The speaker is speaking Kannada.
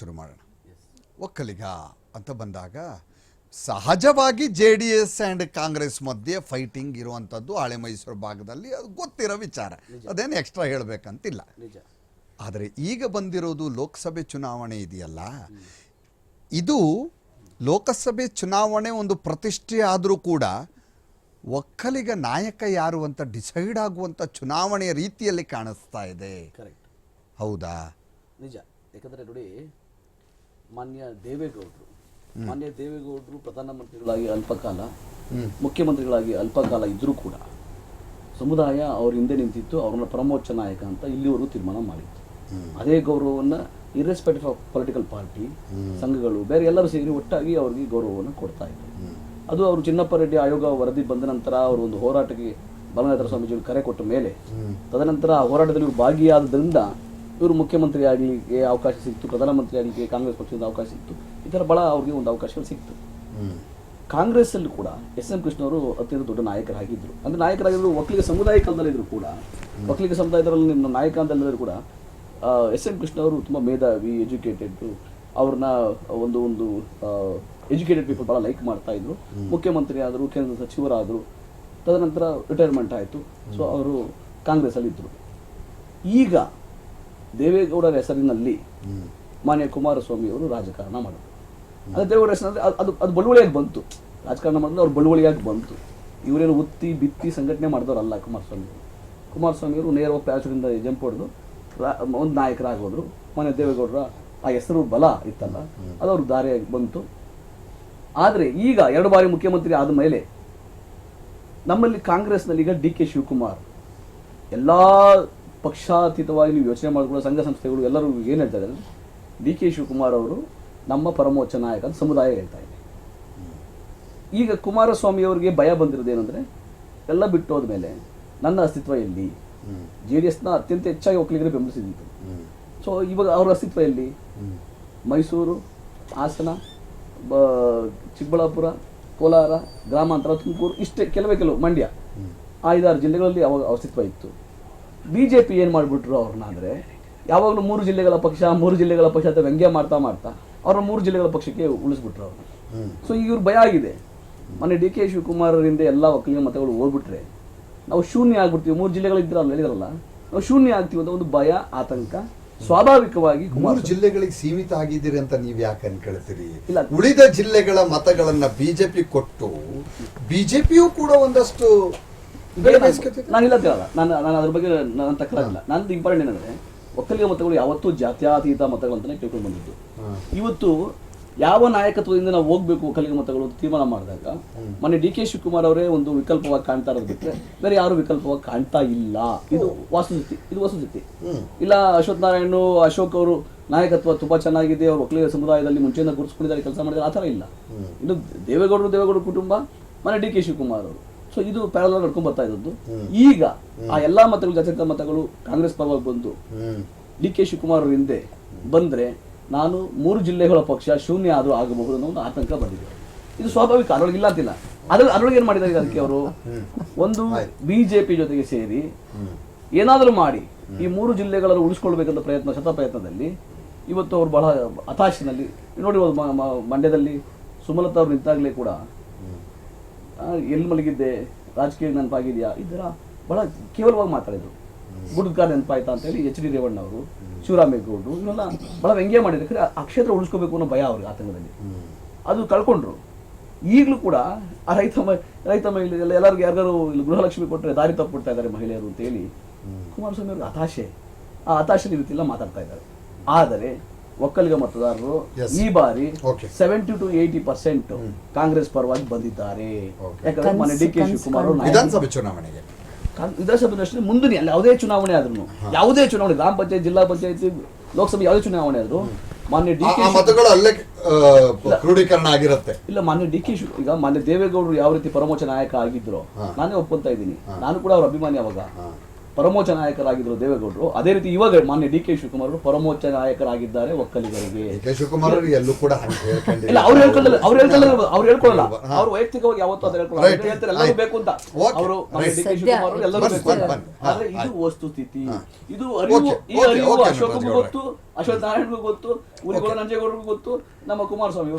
ಶುರು ಮಾಡೋಣ. ಒಕ್ಕಲಿಗ ಅಂತ ಬಂದಾಗ ಸಹಜವಾಗಿ J D S and Congress ಮಧ್ಯೆ ಫೈಟಿಂಗ್ ಇರುವಂಥದ್ದು ಹಳೆ ಮೈಸೂರು ಭಾಗದಲ್ಲಿ ಅದು ಗೊತ್ತಿರೋ ವಿಚಾರ. ಅದೇನು ಎಕ್ಸ್ಟ್ರಾ ಹೇಳಬೇಕಂತಿಲ್ಲ. ಆದರೆ ಈಗ ಬಂದಿರೋದು ಲೋಕಸಭೆ ಚುನಾವಣೆ ಇದೆಯಲ್ಲ ಇದು ಲೋಕಸಭೆ ಚುನಾವಣೆ ಒಂದು ಪ್ರತಿಷ್ಠೆ ಆದರೂ ಕೂಡ ಒಕ್ಕಲಿಗ ನಾಯಕ ಯಾರು ಅಂತ ಡಿಸೈಡ್ ಆಗುವಂಥ ಚುನಾವಣೆಯ ರೀತಿಯಲ್ಲಿ ಕಾಣಿಸ್ತಾ ಇದೆ. ಹೌದಾ? ನಿಜ. ಯಾಕಂದರೆ ನೋಡಿ ಮಾನ್ಯ ದೇವೇಗೌಡರು. ಮಾನ್ಯ ದೇವೇಗೌಡರು ಪ್ರಧಾನಮಂತ್ರಿಗಳಾಗಿ ಅಲ್ಪಕಾಲ ಮುಖ್ಯಮಂತ್ರಿಗಳಾಗಿ ಅಲ್ಪಕಾಲ ಇದ್ದರೂ ಕೂಡ ಸಮುದಾಯ ಅವ್ರ ಹಿಂದೆ ನಿಂತಿತ್ತು ಅವ್ರನ್ನ ಪ್ರಮೋಚ ನಾಯಕ ಅಂತ ಇಲ್ಲಿವರೆಗೂ ತೀರ್ಮಾನ ಮಾಡಿತ್ತು. ಅದೇ ಗೌರವವನ್ನು ಇರ್ರೆಸ್ಪೆಕ್ಟಿವ್ ಆಫ್ ಪೊಲಿಟಿಕಲ್ ಪಾರ್ಟಿ ಸಂಘಗಳು ಬೇರೆ ಎಲ್ಲರೂ ಸೇರಿ ಒಟ್ಟಾಗಿ ಅವ್ರಿಗೆ ಗೌರವವನ್ನು ಕೊಡ್ತಾ ಇದ್ರು. ಅದು ಅವರು ಚಿನ್ನಪ್ಪ ರೆಡ್ಡಿ ಆಯೋಗ ವರದಿ ಬಂದ ನಂತರ ಅವರು ಒಂದು ಹೋರಾಟಕ್ಕೆ ಬಲನಾಥರ ಸ್ವಾಮೀಜಿಗಳು ಕರೆ ಕೊಟ್ಟ ಮೇಲೆ ತದನಂತರ ಆ ಹೋರಾಟದಲ್ಲಿ ಇವರು ಭಾಗಿಯಾದ್ದರಿಂದ ಇವರು ಮುಖ್ಯಮಂತ್ರಿ ಆಗಲಿಕ್ಕೆ ಅವಕಾಶ ಸಿಕ್ತು ಪ್ರಧಾನಮಂತ್ರಿ ಆಗಲಿಕ್ಕೆ ಕಾಂಗ್ರೆಸ್ ಪಕ್ಷದಿಂದ ಅವಕಾಶ ಸಿಕ್ತು. ಈ ಥರ ಭಾಳ ಅವ್ರಿಗೆ ಒಂದು ಅವಕಾಶಗಳು ಸಿಕ್ತು. ಕಾಂಗ್ರೆಸ್ಸಲ್ಲಿ ಕೂಡ ಎಸ್ ಎಂ ಕೃಷ್ಣ ಅವರು ಅತ್ಯಂತ ದೊಡ್ಡ ನಾಯಕರಾಗಿದ್ದರು. ಅಂದರೆ ನಾಯಕರಾಗಿದ್ದರು ಒಕ್ಕಲಿಗ ಸಮುದಾಯ ಕಾಲದಲ್ಲಿದ್ರು ಕೂಡ. ಒಕ್ಕಲಿಗ ಸಮುದಾಯದಲ್ಲಿ ನಿಮ್ಮ ನಾಯಕ ಅಂತಲ್ಲಿದ್ರು ಕೂಡ ಎಸ್ ಎಂ ಕೃಷ್ಣ ಅವರು ತುಂಬ ಮೇಧಾವಿ ಎಜುಕೇಟೆಡ್ ಅವ್ರನ್ನ ಒಂದು ಒಂದು ಎಜುಕೇಟೆಡ್ ಪೀಪಲ್ ಭಾಳ ಲೈಕ್ ಮಾಡ್ತಾ ಇದ್ರು. ಮುಖ್ಯಮಂತ್ರಿ ಆದರು ಕೇಂದ್ರ ಸಚಿವರಾದರು. ತದನಂತರ ರಿಟೈರ್ಮೆಂಟ್ ಆಯಿತು. ಸೊ ಅವರು ಕಾಂಗ್ರೆಸ್ಸಲ್ಲಿ ಇದ್ದರು ಈಗ ದೇವೇಗೌಡರ ಹೆಸರಿನಲ್ಲಿ ಮಾನ್ಯ ಕುಮಾರಸ್ವಾಮಿ ಅವರು ರಾಜಕಾರಣ ಮಾಡಿದ್ರು. ಅದು ದೇವೇಗೌಡರ ಹೆಸರಿನಲ್ಲಿ, ಅದು- ಅದು ಬಳುವಳಿಯಾಗಿ ಬಂತು. ರಾಜಕಾರಣ ಮಾಡಿದ್ರೆ ಅವ್ರು ಬಳುವಳಿಯಾಗಿ ಬಂತು. ಇವರೇನು ಉತ್ತಿ ಬಿತ್ತಿ ಸಂಘಟನೆ ಮಾಡಿದವರಲ್ಲ ಕುಮಾರಸ್ವಾಮಿ ಕುಮಾರಸ್ವಾಮಿ ಅವರು ನೇರವಾಗಿ ಪ್ಯಾಚರಿಂದ ಜಂಪ್ ಹೊಡೆದು ಒಂದು ನಾಯಕರಾಗೋದ್ರು. ಮಾನ್ಯ ದೇವೇಗೌಡರ ಆ ಹೆಸರು ಬಲ ಇತ್ತಲ್ಲ, ಅದು ಅವ್ರ ದಾರಿಯಾಗಿ ಬಂತು. ಆದರೆ ಈಗ ಎರಡು ಬಾರಿ ಮುಖ್ಯಮಂತ್ರಿ ಆದ ಮೇಲೆ ನಮ್ಮಲ್ಲಿ ಕಾಂಗ್ರೆಸ್ನಲ್ಲಿ ಈಗ ಡಿ ಕೆ ಶಿವಕುಮಾರ್, ಎಲ್ಲ ಪಕ್ಷಾತೀತವಾಗಿ ನೀವು ಯೋಚನೆ ಮಾಡಿಕೊಳ್ಳೋ ಸಂಘ ಸಂಸ್ಥೆಗಳು ಎಲ್ಲರೂ ಏನು ಹೇಳ್ತಾರೆ ಇದ್ದಾರೆ? ಡಿ ಕೆ ಶಿವಕುಮಾರ್ ಅವರು ನಮ್ಮ ಪರಮೋಚ್ಚ ನಾಯಕ ಅಂತ ಸಮುದಾಯ ಹೇಳ್ತಾ ಇದೆ. ಈಗ ಕುಮಾರಸ್ವಾಮಿ ಅವರಿಗೆ ಭಯ ಏನಂದ್ರೆ, ಎಲ್ಲ ಬಿಟ್ಟು ಹೋದ್ಮೇಲೆ ನನ್ನ ಅಸ್ತಿತ್ವ ಎಲ್ಲಿ? ಜೆ ಡಿ ಎಸ್ನ ಅತ್ಯಂತ ಹೆಚ್ಚಾಗಿ ಒಕ್ಕಲಿಗರೇ ಬೆಂಬಲಿಸಿದ್ದು. ಸೊ ಇವಾಗ ಅವ್ರ ಅಸ್ತಿತ್ವ ಎಲ್ಲಿ? ಮೈಸೂರು, ಹಾಸನ, ಬ, ಚಿಕ್ಕಬಳ್ಳಾಪುರ, ಕೋಲಾರ, ಗ್ರಾಮಾಂತರ, ತುಮಕೂರು, ಇಷ್ಟೇ ಕೆಲವೇ ಕೆಲವು ಮಂಡ್ಯ. ಐದಾರು ಜಿಲ್ಲೆಗಳಲ್ಲಿ ಅವಾಗ ಅಸ್ತಿತ್ವ ಇತ್ತು. ಬಿ ಜೆ ಪಿ ಏನು ಮಾಡಿಬಿಟ್ರು ಅವ್ರನ್ನ ಅಂದರೆ ಯಾವಾಗಲೂ ಮೂರು ಜಿಲ್ಲೆಗಳ ಪಕ್ಷ ಮೂರು ಜಿಲ್ಲೆಗಳ ಪಕ್ಷ ಅಂತ ವ್ಯಂಗ್ಯ ಮಾಡ್ತಾ ಮಾಡ್ತಾ ಅವ್ರನ್ನ ಮೂರು ಜಿಲ್ಲೆಗಳ ಪಕ್ಷಕ್ಕೆ ಉಳಿಸ್ಬಿಟ್ರು ಅವ್ರನ್ನ ಸೊ ಈಗ ಇವ್ರು ಭಯ ಆಗಿದೆ. ಮೊನ್ನೆ ಡಿ ಕೆ ಶಿವಕುಮಾರರಿಂದ ಎಲ್ಲ ಒಕ್ಕಲಿಗ ಮತಗಳು ಹೋಗ್ಬಿಟ್ರೆ ನಾವು ಶೂನ್ಯ ಆಗ್ಬಿಡ್ತೀವಿ ಮೂರು ಜಿಲ್ಲೆಗಳು ಅಲ್ಲಿ ಹೇಳಿದ್ರಲ್ಲ ನಾವು ಶೂನ್ಯ ಆಗ್ತೀವಿ ಅಂತ ಒಂದು ಭಯ ಆತಂಕ ಸ್ವಾಭಾವಿಕವಾಗಿ ಮೂರು ಜಿಲ್ಲೆಗಳಿಗೆ ಸೀಮಿತ ಆಗಿದ್ದೀರಿ ಅಂತ ನೀವು ಯಾಕೆ ಅನ್ಕೊಳ್ತೀರಿ? ಇಲ್ಲ. ಉಳಿದ ಜಿಲ್ಲೆಗಳ ಮತಗಳನ್ನ ಬಿಜೆಪಿ ಕೊಟ್ಟು ಬಿಜೆಪಿಯು ಕೂಡ ಒಂದಷ್ಟು. ನಾನು ಇಲ್ಲ ಹೇಳಲ್ಲ ನಾನು ನಾನು ಅದ್ರ ಬಗ್ಗೆ ನಾನು ತಕ್ಕಲಾಗಿಲ್ಲ ನಂದು ಇಂಪಾರ್ಟೆಂಟ್ ಏನಂದ್ರೆ ಒಕ್ಕಲಿಗ ಮತಗಳು ಯಾವತ್ತೂ ಜಾತ್ಯಾತೀತ ಮತಗಳು ಅಂತಾನೆ ಕೇಳ್ಕೊಂಡು ಬಂದಿದ್ದು. ಇವತ್ತು ಯಾವ ನಾಯಕತ್ವದಿಂದ ನಾವು ಹೋಗ್ಬೇಕು ಒಕ್ಕಲಿಗ ಮತಗಳು ಅಂತ ತೀರ್ಮಾನ ಮಾಡಿದಾಗ ಮೊನ್ನೆ ಡಿ ಕೆ ಶಿವಕುಮಾರ್ ಅವರೇ ಒಂದು ವಿಕಲ್ಪವಾಗಿ ಕಾಣ್ತಾ ಇರೋದು ಬಿಟ್ಟರೆ ಬೇರೆ ಯಾರು ವಿಕಲ್ಪವಾಗಿ ಕಾಣ್ತಾ ಇಲ್ಲ. ಇದು ವಾಸ್ತುಸ್ಥಿತಿ ಇದು ವಸ್ತುಸ್ಥಿತಿ ಇಲ್ಲ ಅಶ್ವಥ್ ನಾರಾಯಣ್ ಅಶೋಕ್ ಅವರು ನಾಯಕತ್ವ ತುಂಬಾ ಚೆನ್ನಾಗಿದೆ ಅವರು ಒಕ್ಕಲಿಗ ಸಮುದಾಯದಲ್ಲಿ ಮುಂಚೆಯಿಂದ ಗುರುತಿಸ್ಕೊಂಡಿದ್ದಾರೆ ಕೆಲಸ ಮಾಡಿದ್ದಾರೆ ಆ ಥರ ಇಲ್ಲ. ಇನ್ನು ದೇವೇಗೌಡರು ದೇವೇಗೌಡರ ಕುಟುಂಬ ಮನೆ ಡಿ ಕೆ ಶಿವಕುಮಾರ್ ಅವರು. ಸೊ ಇದು ಪ್ಯಾರಲ್ ನಡ್ಕೊಂಡ್ ಬರ್ತಾ ಇದ್ದದ್ದು. ಈಗ ಆ ಎಲ್ಲಾ ಮತಗಳು ಜಾತ್ಯತೀತ ಮತಗಳು ಕಾಂಗ್ರೆಸ್ ಪರವಾಗಿ ಬಂದು ಡಿ ಕೆ ಶಿವಕುಮಾರ್ ಅವ್ರ ಹಿಂದೆ ಬಂದ್ರೆ ನಾನು ಮೂರು ಜಿಲ್ಲೆಗಳ ಪಕ್ಷ ಶೂನ್ಯ ಆದರೂ ಆಗಬಹುದು ಅನ್ನೋ ಒಂದು ಆತಂಕ ಬಂದಿದೆ. ಇದು ಸ್ವಾಭಾವಿಕ ಅದರೊಳಗೆ ಇಲ್ಲ ಅಂತಿಲ್ಲ. ಅದ್ರಲ್ಲಿ ಅದ್ರೊಳಗೆ ಏನ್ ಮಾಡಿದ್ದಾರೆ ಅದಕ್ಕೆ ಅವರು? ಒಂದು ಬಿಜೆಪಿ ಜೊತೆಗೆ ಸೇರಿ ಏನಾದರೂ ಮಾಡಿ ಈ ಮೂರು ಜಿಲ್ಲೆಗಳನ್ನು ಉಳಿಸ್ಕೊಳ್ಬೇಕಂತ ಪ್ರಯತ್ನ ಶತ ಪ್ರಯತ್ನದಲ್ಲಿ ಇವತ್ತು ಅವರು ಬಹಳ ಹತಾಶಿನಲ್ಲಿ ನೋಡಿ ಮ- ಮ- ಮಂಡ್ಯದಲ್ಲಿ ಸುಮಲತಾ ಅವರು ನಿಂತಾಗಲೇ ಕೂಡ ಎಲ್ಲಿ ಮಲಗಿದ್ದೆ? ರಾಜಕೀಯ ನೆನಪಾಗಿದೆಯಾ? ಇದರ ಬಹಳ ಕೇವಲವಾಗಿ ಮಾತಾಡಿದ್ರು. ಗುಡ್ಕಾರ್ ನೆನಪಾಯ್ತಾ ಅಂತ ಹೇಳಿ ಎಚ್ ಡಿ ರೇವಣ್ಣ ಅವರು ಶಿವರಾಮೇಗೌಡರು ಇವೆಲ್ಲ ಬಹಳ ವ್ಯಂಗ್ಯ ಮಾಡಿದ್ರು. ಆ ಕ್ಷೇತ್ರ ಉಳಿಸ್ಕೋಬೇಕು ಅನ್ನೋ ಭಯ ಅವ್ರಿಗೆ ಆತಂಕದಲ್ಲಿ ಅದು ಕಳ್ಕೊಂಡ್ರು. ಈಗಲೂ ಕೂಡ ಆ ರೈತ ಮ- ರೈತ ಮಹಿಳೆ ಎಲ್ಲ ಎಲ್ಲರಿಗೂ ಯಾರಿಗಾರು ಇಲ್ಲಿ ಗೃಹಲಕ್ಷ್ಮಿ ಕೊಟ್ಟರೆ ದಾರಿ ತಪ್ಪಿಬಿಡ್ತಾ ಇದ್ದಾರೆ ಮಹಿಳೆಯರು ಅಂತ ಹೇಳಿ ಕುಮಾರಸ್ವಾಮಿ ಅವ್ರಿಗೆ ಹತಾಶೆ. ಆ ಹತಾಶೆ ರೀತಿಯೆಲ್ಲ ಮಾತಾಡ್ತಾ ಇದ್ದಾರೆ. ಆದರೆ ಒಕ್ಕಲಿಗ ಮತದಾರರು ಈ ಬಾರಿ. Seventy to eighty percent Congress ಪರವಾಗಿ ಬಂದಿದ್ದಾರೆ. ಯಾಕಂದ್ರೆ ಮೊನ್ನೆ ಡಿ ಕೆ ಶಿವಕುಮಾರ್ ವಿಧಾನಸಭೆ ಚುನಾವಣೆಗೆ. ಮುಂದಿನ ಯಾವುದೇ ಚುನಾವಣೆ ಆದ್ರೂ ಯಾವುದೇ ಚುನಾವಣೆ ಗ್ರಾಮ ಪಂಚಾಯತ್ ಜಿಲ್ಲಾ ಪಂಚಾಯತ್ ಲೋಕಸಭೆ ಯಾವುದೇ ಚುನಾವಣೆ ಆದ್ರೂ ಮಾನ್ಯ ಡಿ ಕೆ ಮತಗಳು ಅಲ್ಲೇ ಕ್ರೋಢೀಕರಣ ಆಗಿರುತ್ತೆ. ಇಲ್ಲ ಮಾನ್ಯ ಡಿ ಕೆ ಈಗ ಮಾನ್ಯ ದೇವೇಗೌಡರು ಯಾವ ರೀತಿ ಪರಮೋಚ ನಾಯಕ ಆಗಿದ್ರು ನಾನೇ ಒಪ್ಕೊಂತ ಇದ್ದೀನಿ. ನಾನು ಕೂಡ ಅವ್ರ ಅಭಿಮಾನಿ ಅವಾಗ. ಪರಮೋಚ್ಚ ನಾಯಕರಾಗಿದ್ದರು ದೇವೇಗೌಡರು. ಅದೇ ರೀತಿ ಇವಾಗ ಮಾನ್ಯ ಡಿ ಕೆ ಶಿವಕುಮಾರ್ ಅವರು ಪರಮೋಚ್ಚ ನಾಯಕರಾಗಿದ್ದಾರೆ ಒಕ್ಕಲಿಗರಿಗೆ. ಡಿ ಕೆ ಶಿವಕುಮಾರ್ ಎಲ್ಲೂ ಕೂಡ. ಇಲ್ಲ ಅವ್ರು ಹೇಳ್ಕೊಳ್ಳಲ್ಲ ಅವ್ರು ಹೇಳ್ಕೊಳ್ಳಲ್ಲ ಅವ್ರು ಹೇಳ್ಕೊಳ್ಳಲ್ಲ. ಅವ್ರು ವೈಯಕ್ತಿಕವಾಗಿ ಯಾವತ್ತೂ ಅದು ಹೇಳ್ಕೊಳ್ಳಲ್ಲ. ಹೇಳ್ತಾರೆ ಎಲ್ಲರೂ ಬೇಕು ಅಂತ. ಅವರು ಡಿ ಕೆ ಶಿವಕುಮಾರ್ ಅವರು ಎಲ್ಲರೂ ಬೇಕು ಅಂತ ಆದ್ರೆ ಇದು. ವಸ್ತುಸ್ಥಿತಿ. ಇದು ಅರಿವು ಈ ಅರಿವು ಅಶೋಕಗೂ ಗೊತ್ತು ಅಶ್ವಥ್ ನಾರಾಯಣಗೂ ಗೊತ್ತು ಉರಿಗೋಳ ನಂಜೇಗೌಡರಿಗೂ ಗೊತ್ತು ನಮ್ಮ ಕುಮಾರಸ್ವಾಮಿ.